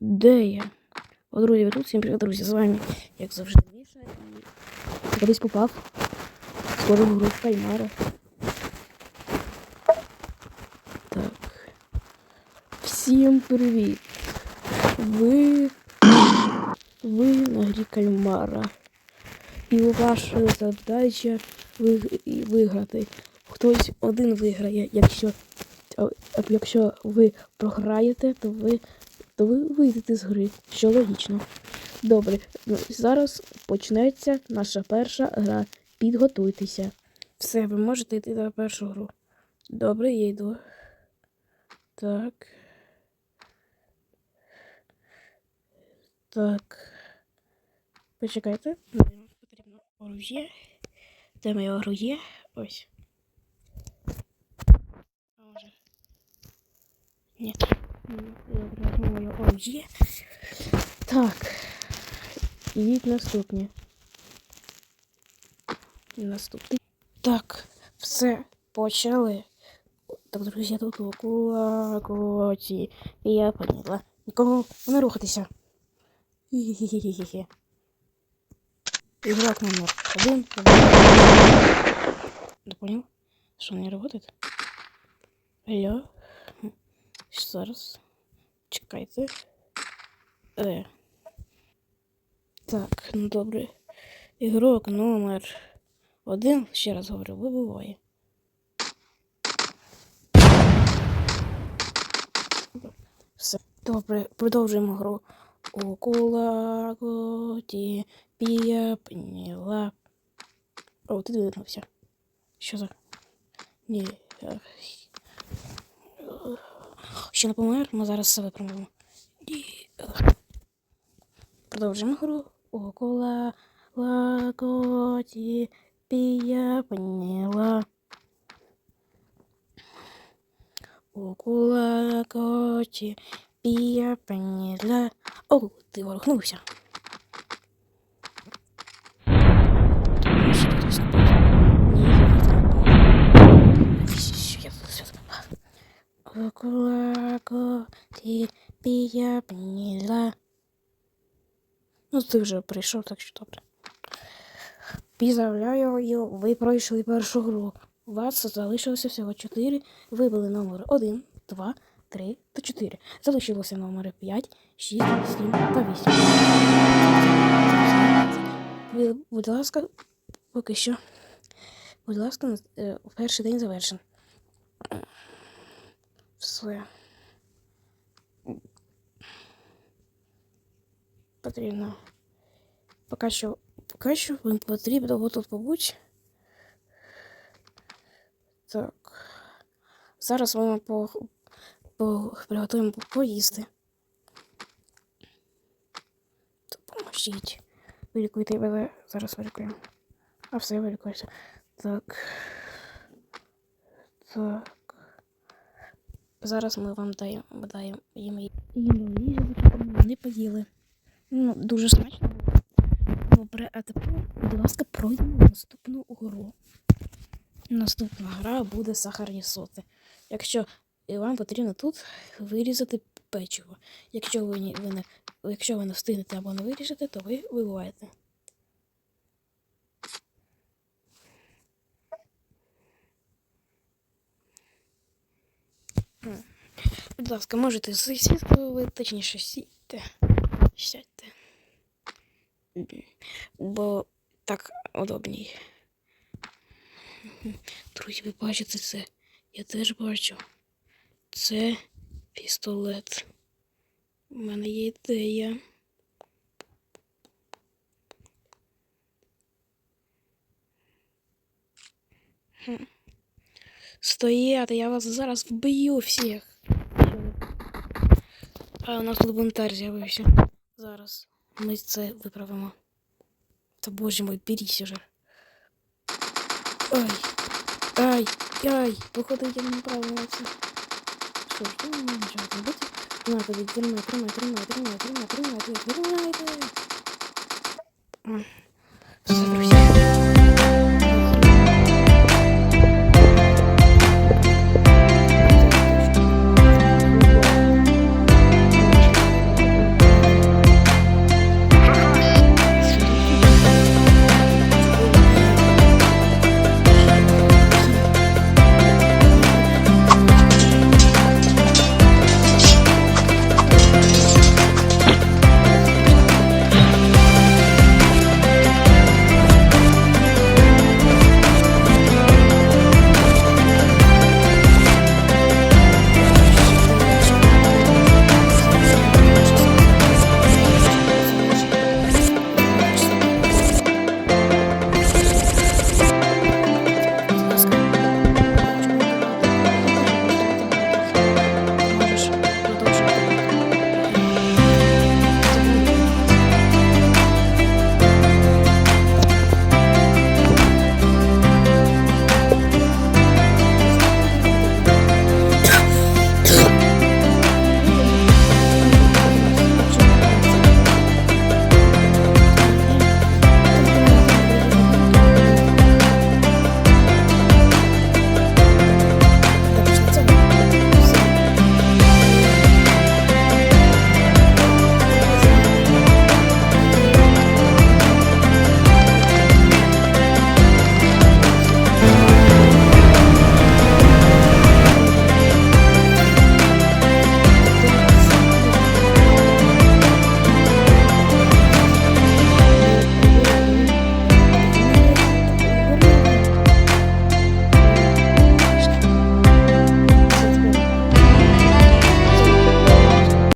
Де я? О, друзі, ви тут всім привіт, друзі, з вами, як завжди, Міша, і я колись попав скоро в гру кальмара. Так. Всім привіт! Ви, ви на грі кальмара. І ваша задача ви- виграти. Хтось один виграє, якщо, якщо ви програєте, то ви то ви вийдете з гри, що логічно. Добре, ну, зараз почнеться наша перша гра. Підготуйтеся. Все, ви можете йти на першу гру. Добре, я йду. Так. Так. Почекайте. Мені потрібно оружие. Де моє оружие? Ось. Ні. Моє оружие. Так. Ідіть наступні. Наступний. Так, все, почали. Так, друзі, тут кулакоті. Я поняла. Нікого не рухатися. Хі-хі-хі-хі-хі. Игрок номер один. Ты понял? Что не работает? Алло? Зараз. Чекайте. Е. Так, ну добре. Ігрок номер один, ще раз говорю, вибиває. Все. Добре, продовжуємо гру. У кулакоті пія пніла. О, ти дивився. Що за? Ні ще не помер, ми зараз це випрямимо. І... Е, продовжуємо гру. Окула лаготі пія поняла. Около лаготі пія поняла. О, ти ворухнувся. Кулакоті пія пніла. Ну, ти вже прийшов, так що добре. Підзавляю, ви пройшли першу гру. У вас залишилося всього 4. Вибили номери 1, 2, 3 та 4. Залишилося номери 5, 6, 7 та 8. Ви, будь ласка, поки що. Будь ласка, е, перший день завершен. Все. Потрібно. Поки що, поки що вам потрібно тут побути. Так. Зараз ми по, по, приготуємо поїсти. Допоможіть. Вилікуйте мене. Зараз вилікуємо. А все вилікується. Так. Так. Зараз ми вам даємо, їм їжу, вони поїли. Ну, дуже смачно. Добре, а тепер, будь ласка, пройдемо наступну гру. Наступна гра буде сахарні соти. Якщо вам потрібно тут вирізати печиво. Якщо ви, ні- ви не, якщо ви не встигнете або не виріжете, то ви вибуваєте. Будь ласка, можете сісти, ви точніше сідьте. Сядьте. Бо так удобній. Друзі, ви бачите це? Я теж бачу. Це пістолет. У мене є ідея. Стояти, я вас зараз вб'ю всіх. А у нас тут бунтар з'явився. Зараз ми це виправимо. Та боже мой, берісь уже. Ай! Ай! Ай! Походу я не направила це. Що ж, ну, ну не можу зробити. На, тоді тримай, тримай, тримай, тримай, тримай, тримай, тримай, тримай. Все, друзі.